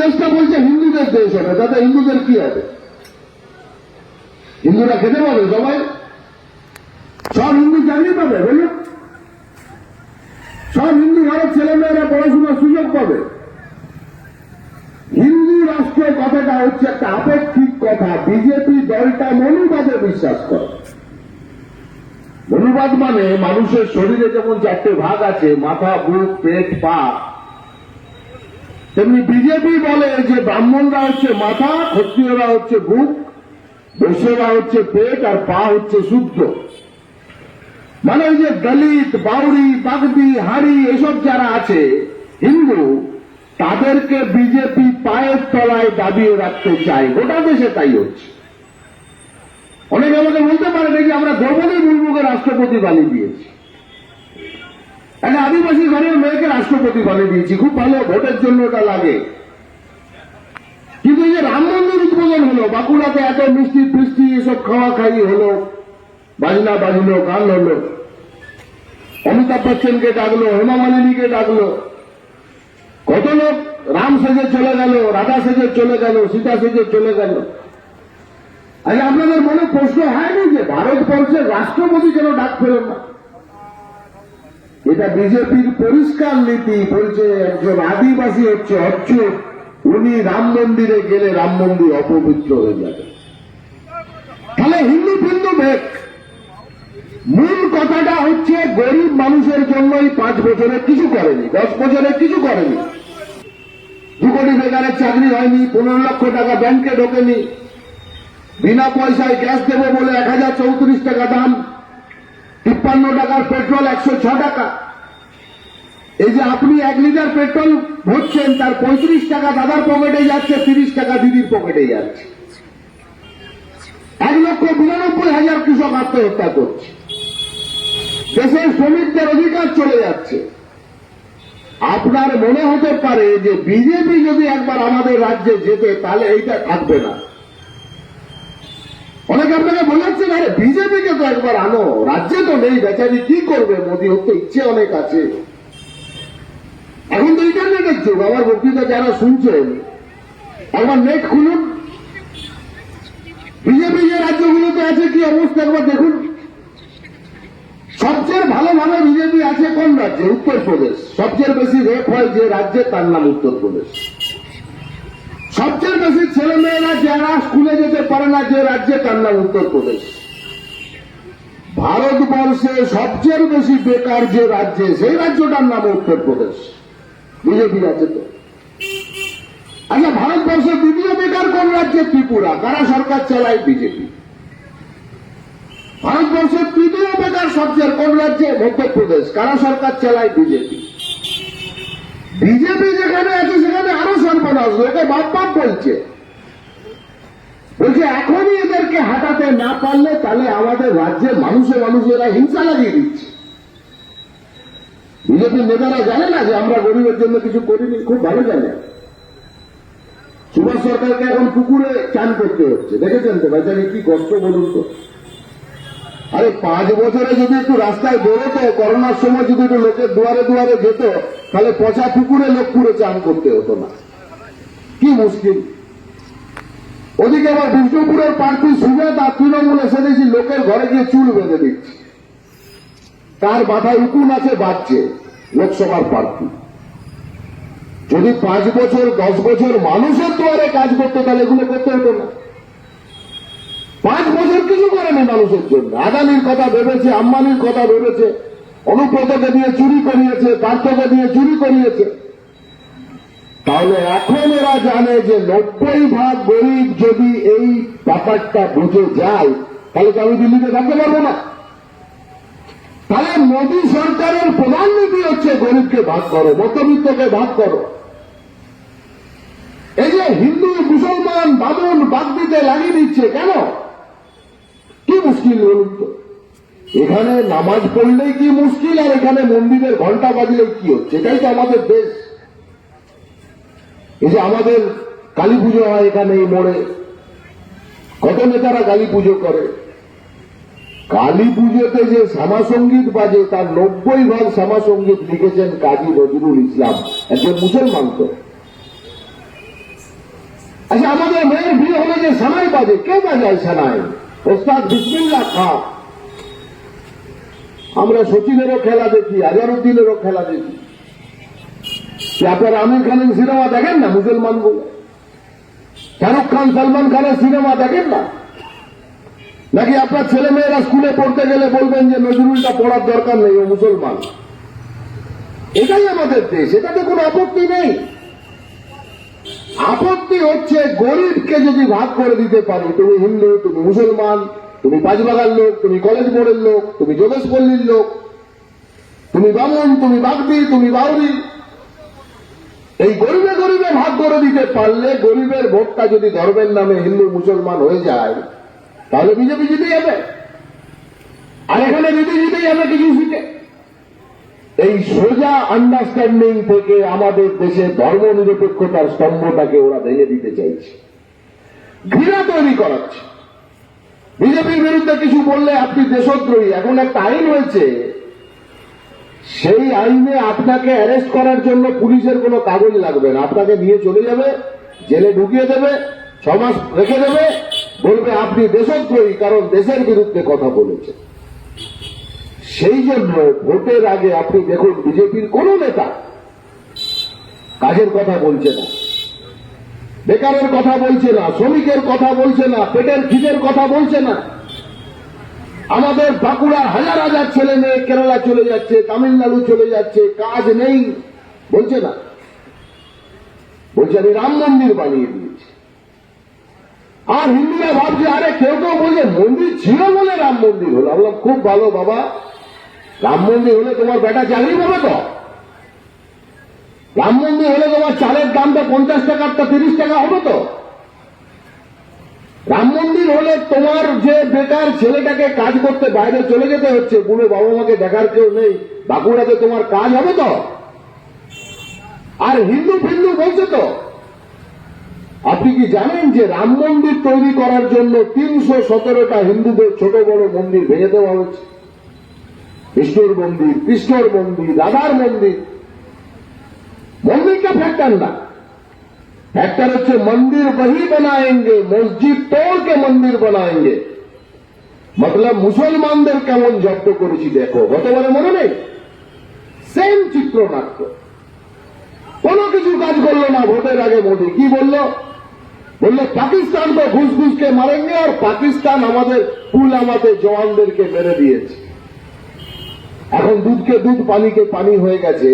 দেশটা বলছে হিন্দুদের দেশ হবে, তাতে হিন্দুদের কি হবে? হিন্দুরা খেতে পাবে সবাই? সব হিন্দু চাকরি পাবে, বলুন। সব হিন্দু ঘরের ছেলেমেয়েরা পড়াশোনার সুযোগ পাবে। হিন্দু রাষ্ট্র কথাটা হচ্ছে একটা আপেক্ষিক কথা। বিজেপি দলটা মনুবাদে বিশ্বাস করে। মনুবাদ মানে মানুষের শরীরে যেমন চারটে ভাগ আছে, মাথা, বুক, পেট, পা তেমনি বিজেপি বলে যে ব্রাহ্মণরা হচ্ছে মাথা, ক্ষত্রিয়রা হচ্ছে বুক, বৈশ্যরা হচ্ছে পেট আর পা হচ্ছে শুদ্ধ। মানে ওই যে দলিত বাউরি বাগদি, হাড়ি, এসব যারা আছে, হিন্দু, তাদেরকে বিজেপি পায়ের তলায় দাবিয়ে রাখতে চায়। গোটা দেশে তাই হচ্ছে। অনেকে আমাকে বলতে পারে নাকি আমরা দ্রৌপদী মুর্মুকে রাষ্ট্রপতি বানিয়ে দিয়েছি। একটা আদিবাসী ঘরের মেয়েকে রাষ্ট্রপতি বানিয়ে দিয়েছি। খুব ভালো, ভোটের জন্য এটা লাগে। কিন্তু এই যে রাম মন্দির উদ্বোধন হলো, বাঁকুড়াতে এত মিষ্টি ফিষ্টি এসব খাওয়া খাই হলো, বাজনা বাজলো, গান হলো। অমিতাভ বচ্চনকে ডাকলো, হেমা মালিনীকে ডাকলো। কত লোক রাম সেজে চলে গেল, রাধা সেজে চলে গেল, সীতা সেজে চলে গেল। আরে আপনাদের মনে প্রশ্ন হয়নি যে ভারতবর্ষের রাষ্ট্রপতি কেন ডাক পেলেন না? এটা বিজেপির পরিষ্কার নীতি বলছে, একজন আদিবাসী হচ্ছে অচ্যুত, উনি রাম মন্দিরে গেলে রাম মন্দির অপবিত্র হয়ে যাবে। তাহলে হিন্দু হিন্দু ভেদ। মূল কথাটা হচ্ছে, গরিব মানুষের জন্য এই পাঁচ বছরে কিছু করেনি, দশ বছরে কিছু করেনি। দু কোটি বেকারের চাকরি হয়নি, পনেরো লক্ষ টাকা ব্যাংকে ঢোকেনি। বিনা পয়সায় গ্যাস দেবে বলে এক হাজার চৌত্রিশ টাকা দাম। তিপ্পান্ন টাকার পেট্রোল, একশো ছ টাকা। এই যে আপনি এক লিটার পেট্রোল ভরছেন, তার পঁয়ত্রিশ টাকা দাদার পকেটে যাচ্ছে, তিরিশ টাকা দিদির পকেটে যাচ্ছে। এক লক্ষ বিরানব্বই হাজার কৃষক আত্মহত্যা করছে। দেশের শ্রমিকদের অধিকার চলে যাচ্ছে। আপনার মনে হতে পারে যে বিজেপি যদি একবার আমাদের রাজ্যে যেতে, তাহলে এইটা থাকবে না। অনেকে আপনাকে বোঝাচ্ছেন আরে বিজেপিকে তো একবার আনো, রাজ্যে তো নেই বেচারি, কি করবে মোদী? হতে ইচ্ছে অনেক আছে। এখন তো ইন্টারনেটের যুগ আমার বক্তৃতা যারা শুনছেন, একবার নেট খুলুন। বিজেপি যে রাজ্যগুলোতে আছে, কি অবস্থা? একবার দেখুন। সবচেয়ে ভালো ভালো বিজেপি আছে কোন রাজ্যে? উত্তরপ্রদেশ। সবচেয়ে বেশি রেপ হয় যে রাজ্যে, তার নাম উত্তরপ্রদেশ। সবচেয়ে বেশি ছেলে মেয়েরা যারা স্কুলে যেতে পারে না, যে রাজ্যে, তার নাম উত্তরপ্রদেশ ভারতবর্ষে সবচেয়ে বেশি বেকার যে রাজ্যে, সেই রাজ্যটার নাম উত্তরপ্রদেশ বিজেপি আছে তো। আচ্ছা ভারতবর্ষের দ্বিতীয় বেকার কোন রাজ্যে? ত্রিপুরা। কারা সরকার চালায়? বিজেপি। ভারতবর্ষের তৃতীয় বেকার সবচেয়ে, কোন রাজ্যে? মধ্যপ্রদেশ কারা সরকার চালায়? বিজেপি। বিজেপি যেখানে আছে, সেখানে আরও সর্বনাশ লোকে বাপ বাপ বলছে। বলছে, এখনই এদেরকে হাঁটাতে না পারলে তাহলে আমাদের রাজ্যের মানুষে মানুষেরা হিংসা লাগিয়ে দিচ্ছে। বিজেপির নেতারা জানে না যে আমরা গরিবের জন্য কিছু করিনি, খুব ভালো জানে। সুভাষ সরকারকে এখন পুকুরে চান করতে হচ্ছে, দেখেছেন তো? বেচারি কি কষ্ট বলুন তো। আরে পাঁচ বছরে যদি একটু রাস্তায় বেরোতো, করোনার সময় যদি একটু লোকের দুয়ারে দুয়ারে যেত, তাহলে পচা পুকুরে লোক পুরে চান করতে হতো না। কি মুশকিল। ওদিকে আবার বিষ্ণুপুরের প্রার্থী সুবেদ আর তৃণমূল এসে দেখছি লোকের ঘরে গিয়ে চুল বেঁধে দিচ্ছে। তার মাথায় উকুন আছে বাড়ছে লোকসভার প্রার্থী যদি পাঁচ বছর, দশ বছর মানুষের দুয়ারে কাজ করতো, তাহলে এগুলো করতে হতো না। পাঁচ বছর কিছু করেনি মানুষের জন্য। আদানির কথা ভেবেছে, আম্বানির কথা ভেবেছে অনুব্রতকে দিয়ে চুরি করিয়েছে, পার্থকে দিয়ে চুরি করিয়েছে। তাহলে এখন এরা জানে যে নব্বই ভাগ গরিব যদি এই ব্যাপারটা বুঝে যায়, তাহলে তো আমি দিল্লিতে থাকতে পারব না। তাহলে মোদী সরকারের প্রধান নীতি হচ্ছে গরিবকে ভাগ করো, মধ্যবিত্তকে ভাগ করো। এই যে হিন্দু, মুসলমান, বামুন বাগদিতে লাগিয়ে দিচ্ছে কেন? মুশকিল বলুন এখানে নামাজ পড়লেই কি মুশকিল, আর এখানে মন্দিরের ঘণ্টা বাজলেই কি হচ্ছে? এটাই তো আমাদের দেশ। এই যে আমাদের কালী পুজো হয় এখানে এই মোড়ে। কত নেতারা কালী পুজো করে। কালী পুজোতে যে শ্যামাসঙ্গীত বাজে, তার নব্বই ভাগ শ্যামাসঙ্গীত লিখেছেন কাজী নজরুল ইসলাম, একজন মুসলমান তো। আচ্ছা আমাদের মেয়ের বিয়ে হলে যে সানাই বাজে, কে বাজায় সানাই? ওস্তাদ বিসমিল্লা খা আমরা সচিনেরও খেলা দেখি আজারুদ্দিনেরও খেলা দেখি। আপনারা আমির খানের সিনেমা দেখেন না, মুসলমান বলে? শাহরুখ খান, সালমান খানের সিনেমা দেখেন না? নাকি আপনার ছেলে মেয়েরা স্কুলে পড়তে গেলে বলবেন যে নজরুলটা পড়ার দরকার নেই, ও মুসলমান? এটাই আমাদের দেশ, এটাতে কোনো আপত্তি নেই। আপত্তি হচ্ছে গরিবকে যদি ভাগ করে দিতে পারি, তুমি হিন্দু, তুমি মুসলমান, তুমি পাঁচবাগার লোক, তুমি কলেজ বোর্ডের লোক, তুমি যোগেশ পল্লীর লোক, তুমি বামন, তুমি বাগদি, তুমি বাউরি। এই গরিবে গরিবে ভাগ করে দিতে পারলে গরিবের ভোটটা যদি ধর্মের নামে হিন্দু, মুসলমান হয়ে যায়, তাহলে বিজেপি জিতে যাবে আর এখানে জিতে জিতে যাবে কিছু সিটে। এই সোজা আন্ডারস্ট্যান্ডিং থেকে আমাদের দেশের ধর্ম নিরপেক্ষতার স্তম্ভটাকে ওরা ভেঙে দিতে চাইছে। ঘৃণা তৈরি করাচ্ছে। বিজেপির বিরুদ্ধে কিছু বললে আপনি দেশদ্রোহী। এখন একটা আইন হয়েছে, সেই আইনে আপনাকে অ্যারেস্ট করার জন্য পুলিশের কোনো কাগজ লাগবে না। আপনাকে নিয়ে চলে যাবে, জেলে ঢুকিয়ে দেবে ছ মাস রেখে দেবে, বলবে আপনি দেশদ্রোহী, কারণ দেশের বিরুদ্ধে কথা বলেছে সেই জন্য ভোটের আগে আপনি দেখুন বিজেপির কোন নেতা কাজের কথা বলছে না। বেকারের কথা বলছে না, শ্রমিকের কথা বলছে না, পেটের খিদের কথা বলছে না। আমাদের বাঁকুড়ার হাজার হাজার ছেলে মেয়ে কেরালা চলে যাচ্ছে, তামিলনাড়ু চলে যাচ্ছে, কাজ নেই, বলছে না। বলছে, আমি রাম মন্দির বানিয়ে দিয়েছি। আর হিন্দুরা ভাবছে, আরে কেউ কেউ বলছে, মন্দির ছিল বলে রাম মন্দির হলো। আমরা খুব ভালো বাবা রাম মন্দির হলে তোমার বেটা চাকরি পাবে তো? রাম মন্দির হলে তোমার চালের দামটা পঞ্চাশ টাকারটা তিরিশ টাকা হবে তো? রাম মন্দির হলে তোমার যে বেকার ছেলেটাকে কাজ করতে বাইরে চলে যেতে হচ্ছে, বুড়ো বাবা মাকে দেখার কেউ নেই, বাঁকুড়াতে তোমার কাজ হবে তো? আর হিন্দু ফিন্দু বলছে তো? আপনি কি জানেন যে রাম মন্দির তৈরি করার জন্য তিনশো সতেরোটা হিন্দুদের ছোট বড় মন্দির ভেঙে দেওয়া হয়েছে? বিষ্ণুর মন্দির কৃষ্ণর মন্দির রাধার মন্দির মন্দিরটা ফ্যাক্টর না फैक्टर अच्छे मंदिर वही बनाएंगे মসজিদ तोड़ के मंदिर बनाएंगे মতলব মুসলমানদের কেমন জব্দ করেছি দেখো গতবারে মনে নেই সেম চিত্রনাট্য কোনো কিছু কাজ করলো না ভোটের আগে মোদী কি বললো বললো পাকিস্তান তো ঘুষ ঘুষকে মারেঙ্গে আর পাকিস্তান আমাদের পুলওয়ামাতে জওয়ানদেরকে মেরে দিয়েছে এখন দুধকে দুধ, পানিকে পানি হয়ে গেছে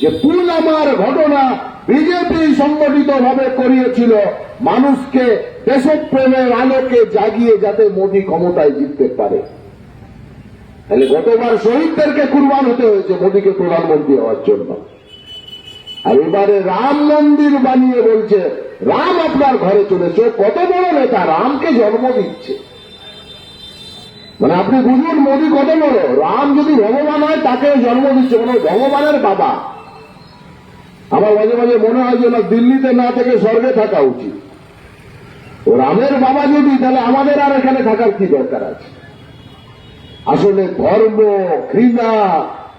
যে পুলওয়ামার ঘটনা বিজেপি সংগঠিত ভাবে করিয়েছিল। মানুষকে দেশপ্রেমের আলোকে জাগিয়ে যাতে মোদী ক্ষমতায় জিততে পারে। তাহলে গতবার শহীদদেরকে কুরবান হতে হয়েছে মোদীকে প্রধানমন্ত্রী হওয়ার জন্য। আর এবারে রাম মন্দির বানিয়ে বলছে, রাম আপনার ঘরে চলেছে। কত বড় নেতা, রামকে জন্ম দিচ্ছে। মানে আপনি বুঝুন, মোদী কত বড়। রাম যদি ভগবান হয়, তাকে জন্ম দিচ্ছে। মানে ভগবানের বাবা। আমার মাঝে মাঝে মনে হয় যে না, দিল্লিতে না থেকে স্বর্গে থাকা উচিত। ও রামের বাবা যদি, তাহলে আমাদের আর এখানে থাকার কি দরকার আছে? আসলে ধর্ম, ঘৃণা,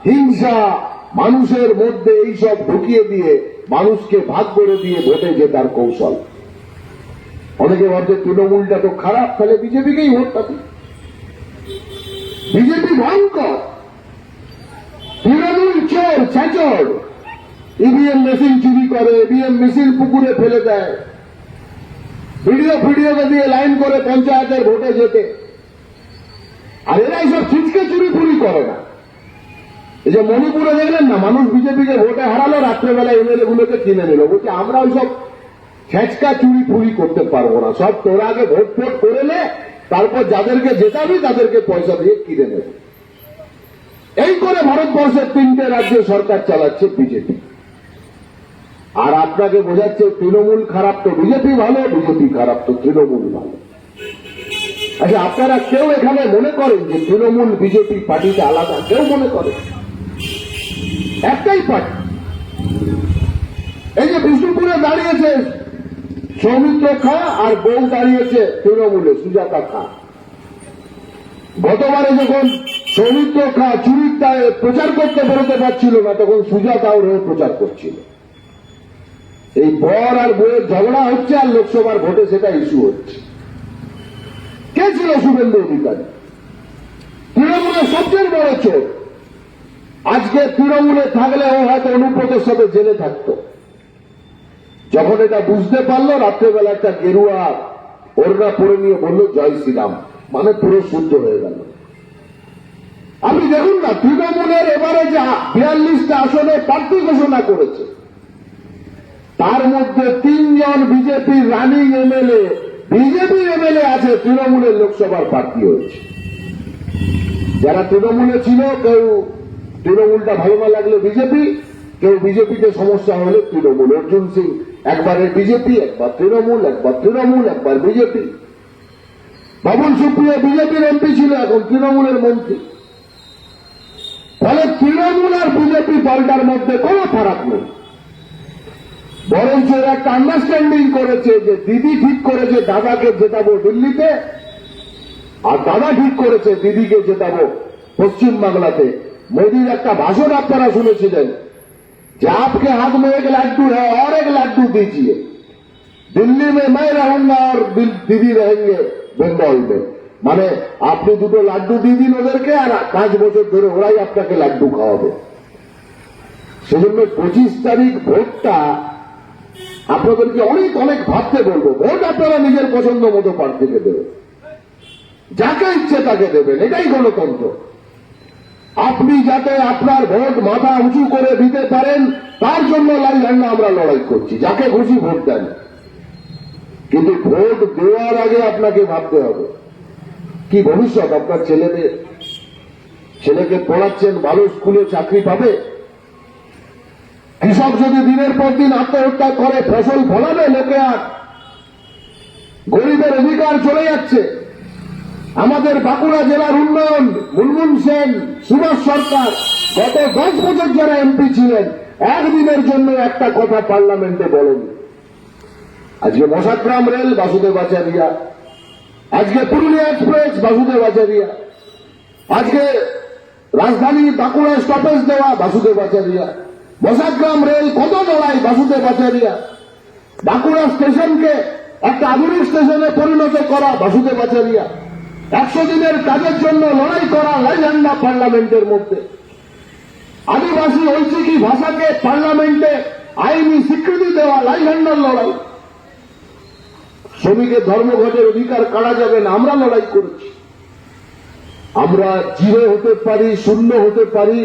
হিংসা মানুষের মধ্যে এইসব ঢুকিয়ে দিয়ে মানুষকে ভাগ করে দিয়ে ভোটে জেতার কৌশল। অনেকে ভাবছে, তৃণমূলটা তো খারাপ, তাহলে বিজেপিকেই ভোট পাবে। বিজেপি ভয়ঙ্কর। তৃণমূল চোর ছেচর ইভিএম মেশিন চুরি করে ইভিএম মেশিন পুকুরে ফেলে দেয়। ভিডিও ভিডিওকে দিয়ে লাইন করে পঞ্চায়েতের ভোটে যেতে আর এরা এইসব ছিচকে চুরি ফুরি করে না। এই যে মণিপুরে দেখলেন না, মানুষ বিজেপি বিজেপিকে ভোটে হারালো, রাত্রেবেলা এমএলএ গুলোকে কিনে নিল। বলছে, আমরা ওইসব ছেঁচকা চুরি ফুরি করতে পারব না। সব তোরা আগে ভোট ফোট করে নে, তারপর যাদেরকে জেতাবি, তাদেরকে পয়সা দিয়ে কিনে নেবে এই করে ভারতবর্ষের তিনটে রাজ্যে সরকার চালাচ্ছে বিজেপি। আর আপনাকে বোঝাচ্ছে তৃণমূল খারাপ তো বিজেপি ভালো, বিজেপি খারাপ তো তৃণমূল ভালো। আচ্ছা আপনারা কেউ এখানে মনে করেন যে তৃণমূল বিজেপি পার্টিটা আলাদা? কেউ মনে করে? একটাই পার্টি। এই যে বিষ্ণুপুরে দাঁড়িয়েছে সৌমিত্র খা আর বউ দাঁড়িয়েছে তৃণমূলে, সুজাতা খা। গতবারে যখন সৌমিত্র খা চুরির দায়ে প্রচার করতে বেরোতে পারছিল না, তখন সুজাতা ওর হয়ে প্রচার করছিল। এই বর আর বইয়ের ঝগড়া হচ্ছে আর লোকসভার ভোটে সেটা ইস্যু হচ্ছে। কে ছিল শুভেন্দু অধিকারী? তৃণমূলের সবচেয়ে বড় চোর। আজকে তৃণমূলে থাকলে ও হয়তো অনুব্রতের সাথে জেলে থাকতো। যখন এটা বুঝতে পারল, রাত্রেবেলা একটা গেরুয়া ওররা পরে নিয়ে বলল, জয় শ্রীরাম। মানে পুরো শুদ্ধ হয়ে গেল। আপনি দেখুন না, তৃণমূলের এবারে যে বিয়াল্লিশটা আসনে প্রার্থী ঘোষণা করেছে, তার মধ্যে তিনজন বিজেপির রানিং এমএলএ, বিজেপি এমএলএ আছে, তৃণমূলের লোকসভার প্রার্থী হয়েছে। যারা তৃণমূলে ছিল, কেউ তৃণমূলটা ভালো না লাগলে বিজেপি, কেউ বিজেপিতে সমস্যা হলে তৃণমূল। অর্জুন সিং, একবারে বিজেপি, একবার তৃণমূল একবার তৃণমূল, একবার বিজেপি। বাবুল সুপ্রিয় বিজেপির এমপি ছিল এখন তৃণমূলের মন্ত্রী ফলে তৃণমূল আর বিজেপি দলটার মধ্যে কোনো ফারাক নেই বরঞ্চ এরা একটা আন্ডারস্ট্যান্ডিং করেছে যে দিদি ঠিক করেছে দাদাকে জেতাবো দিল্লিতে আর দাদা ঠিক করেছে দিদিকে জেতাবো পশ্চিম বাংলাতে মোদীর একটা ভাষণ আপনারা শুনেছিলেন যে आपके हाथ में एक लड्डू है और एक लड्डू दीजिए दिल्ली में मैं रहूंगा और दिल- दीदी रहेंगे में মানে আপনি দুটো লাড্ডু দিয়ে দিন ওদেরকে আর পাঁচ বছর ধরে ওরাই আপনাকে লাড্ডু খাওয়াবে। সেজন্য পঁচিশ তারিখ ভোটটা আপনাদেরকে অনেক অনেক ভাবতে বলব। ভোট আপনারা নিজের পছন্দ মতো প্রার্থীকে দেবেন। যাকে ইচ্ছে তাকে দেবেন, এটাই গণতন্ত্র। আপনি যাতে আপনার ভোট মাথা উঁচু করে দিতে পারেন, তার জন্য লাল ঝান্ডা আমরা লড়াই করছি, যাকে খুশি ভোট দেন। কিন্তু ভোট দেওয়ার আগে আপনাকে ভাবতে হবে। কি ভবিষ্যৎ? আপনার ছেলেদের ছেলেকে পড়াচ্ছেন, ভালো স্কুলে চাকরি পাবে? কৃষক যদি দিনের পর দিন আত্মহত্যা করে, ফসল ফলাবে লোকে আর? গরিবের অধিকার চলে যাচ্ছে। আমাদের বাঁকুড়া জেলার উন্নয়ন, মুনমুন সেন, সুভাষ সরকার গত দশ বছর যারা এমপি ছিলেন, একদিনের জন্য একটা কথা পার্লামেন্টে বলেনি। আজকে মশাগ্রাম রেল, বাসুদেব আচারিয়া আজকে পুরুলিয়া এক্সপ্রেস, বাসুদেব আচারিয়া আজকে রাজধানী বাঁকুড়া স্টপেজ দেওয়া, বাসুদেব আচারিয়া মশাগ্রাম রেল, কত লড়াই বাসুদেব আচারিয়া বাঁকুড়া স্টেশনকে একটা আধুনিক স্টেশনে পরিণত করা বাসুদেব আচারিয়া একশো দিনের কাজের জন্য লড়াই করা লাইঝান্ডা পার্লামেন্টের মধ্যে। আদিবাসী ঐচিকি ভাষাকে পার্লামেন্টে আইনি স্বীকৃতি দেওয়া লাইঝান্ডার লড়াই। শ্রমিকের ধর্মঘটের অধিকার কারা যাবে না, আমরা লড়াই করেছি। আমরা জিরো হতে পারি, শূন্য হতে পারি,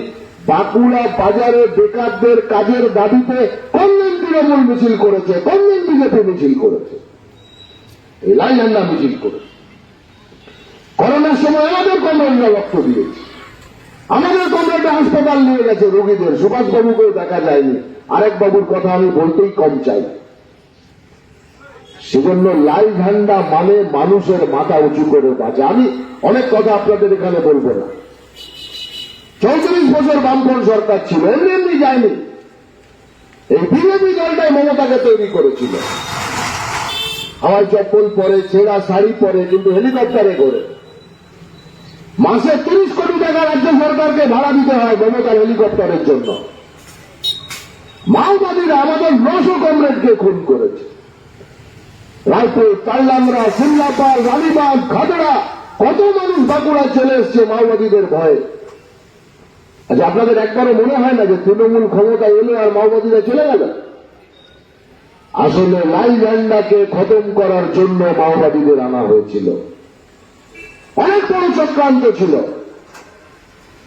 বাঁকুড়া বাজারে বেকারদের কাজের দাবিতে কোনদিন তৃণমূল মিছিল করেছে কোনদিন বিজেপি মিছিল করেছে লাল ঝান্ডা মিছিল করেছে। করোনার সময় আমাদের কমরেডরা রক্ত দিয়েছে। আমাদের কমরেডরা হাসপাতাল নিয়ে গেছে রোগীদের, সুভাষবাবুকেও দেখা যায়নি। আরেক বাবুর কথা আমি বলতেই কম চাই। সেজন্য লাল ঝান্ডা মানে মানুষের মাথা উঁচু করে বাঁচা। আমি অনেক কথা আপনাদের এখানে বলব না। চৌত্রিশ বছর বামপন সরকার ছিল, এমনি এমনি যায়নি। এই বিজেপি দলটাই মমতাকে তৈরি করেছিল। আমার চপ্পল পরে, ছেঁড়া শাড়ি পরে, কিন্তু হেলিকপ্টারে করে। মাসে তিরিশ কোটি টাকা রাজ্য সরকারকে ভাড়া দিতে হয় মমতার হেলিকপ্টারের জন্য। মাওবাদীরা আমাদের নশো কমরেডকে খুন করেছে। রায়পুর তাল্লামরা সিমলাপাল রানীবাগ খাদড়া কত মানুষ বাঁকুড়া চলে এসছে মাওবাদীদের ভয়ে। আচ্ছা আপনাদের একবারও মনে হয় না যে তৃণমূল ক্ষমতা এলে আর মাওবাদীরা চলে গেল আসলে লাই ঝান্ডাকে খতম করার জন্য মাওবাদীদের আনা হয়েছিল। অনেক বড় চক্রান্ত ছিল।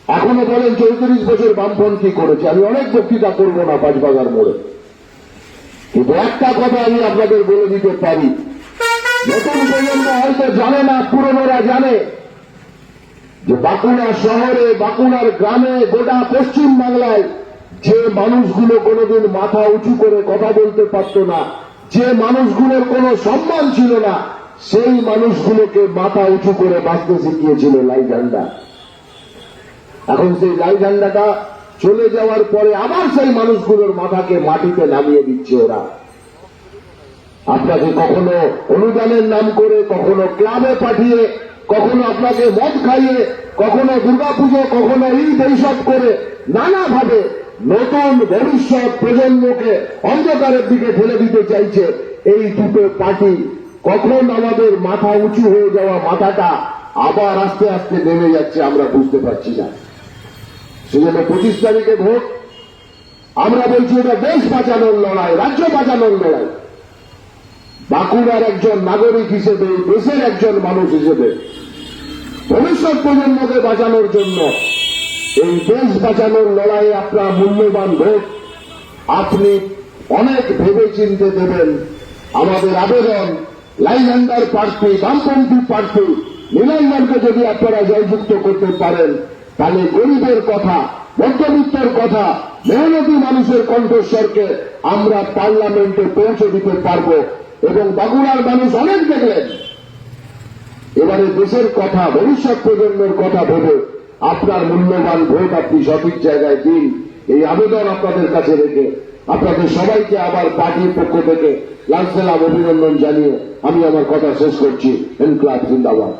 এখনও বলেন চৌত্রিশ বছর বামপন্থী করেছে। আমি অনেক বক্তৃতা করব না পাঁচবাগার মোড়ে। কিন্তু একটা কথা আমি আপনাদের বলে দিতে পারি। নতুন প্রজন্ম হয়তো জানে না, পুরনোরা জানে যে বাঁকুড়া শহরে, বাঁকুড়ার গ্রামে, গোটা পশ্চিম বাংলায় যে মানুষগুলো কোনোদিন মাথা উঁচু করে কথা বলতে পারত না, যে মানুষগুলোর কোনো সম্মান ছিল না, সেই মানুষগুলোকে মাথা উঁচু করে বাঁচতে শিখিয়েছিল লাই ঝান্ডা এখন সেই লাই ঝান্ডাটা চলে যাওয়ার পরে আবার সেই মানুষগুলোর মাথাকে মাটিতে নামিয়ে দিচ্ছে ওরা। আপনাকে কখনো অনুদানের নাম করে, কখনো ক্লাবে পাঠিয়ে, কখনো আপনাকে মদ খাইয়ে, কখনো দুর্গাপুজো, কখনো ঈদ এইসব করে নানাভাবে নতুন ভবিষ্যৎ প্রজন্মকে অন্ধকারের দিকে ঠেলে দিতে চাইছে এই দুটো পার্টি। কখন আমাদের মাথা উঁচু হয়ে যাওয়া মাথাটা আবার আস্তে আস্তে নেমে যাচ্ছে আমরা বুঝতে পারছি না। সেজন্য পঁচিশ তারিখে ভোট। আমরা বলছি এটা দেশ বাঁচানোর লড়াই, রাজ্য বাঁচানোর লড়াই। বাঁকুড়ার একজন নাগরিক হিসেবে, দেশের একজন মানুষ হিসেবে, ভবিষ্যৎ প্রজন্মকে বাঁচানোর জন্য এই দেশ বাঁচানোর লড়াইয়ে আপনার মূল্যবান ভোট। আপনি অনেক ভেবে চিনতে দেবেন। আমাদের আবেদন লাইল্যান্ডার প্রার্থী বামপন্থী প্রার্থী নীলাঞ্জনকে যদি আপনারা জয়যুক্ত করতে পারেন তাহলে গরিবের কথা, মধ্যবিত্তর কথা, মেহনতি মানুষের কণ্ঠস্বরকে আমরা পার্লামেন্টে পৌঁছে দিতে পারব এবং বাঁকুড়ার মানুষ অনেক দেখলেন। এবারে দেশের কথা, ভবিষ্যৎ প্রজন্মের কথা ভেবে আপনার মূল্যবান ভোট আপনি সঠিক জায়গায় দিন, এই আবেদন আপনাদের কাছে রেখে আপনাদের সবাইকে আবার পার্টির পক্ষ থেকে লাল সালাম অভিনন্দন জানিয়ে আমি আমার কথা শেষ করছি। এনক্লাব জিন্দাবাদ।